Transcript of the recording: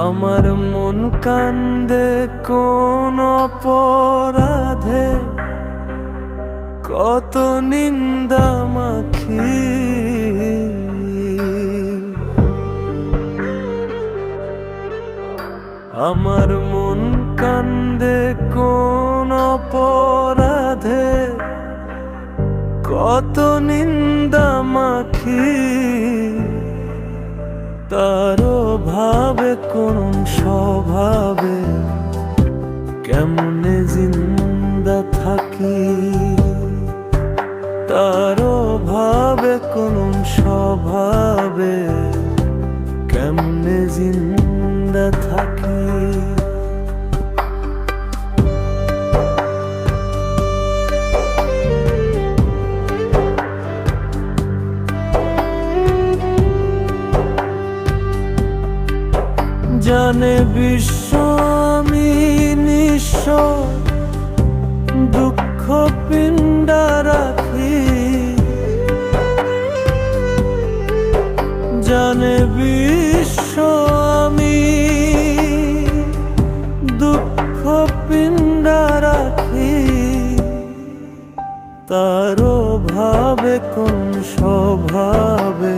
আমার মন কান্দে কোন অপরাধে। কত নিন্দা মাখি। আমার মন কান্দে কোন অপরাধে। কত নিন্দা মাখি। তারও ভাবে কোন স্বভাবে কেমনে জিন্দা থাকি? তার ভাবে কোন স্বভাবে কেমনে জিন্দা জানে বিশ্ব আমি নিঃস্ব। দুঃখ পিণ্ডা রাখি। জানে বিশ্ব আমি দুঃখ পিণ্ডা রাখি। তারও ভাবে কোন স্বভাবে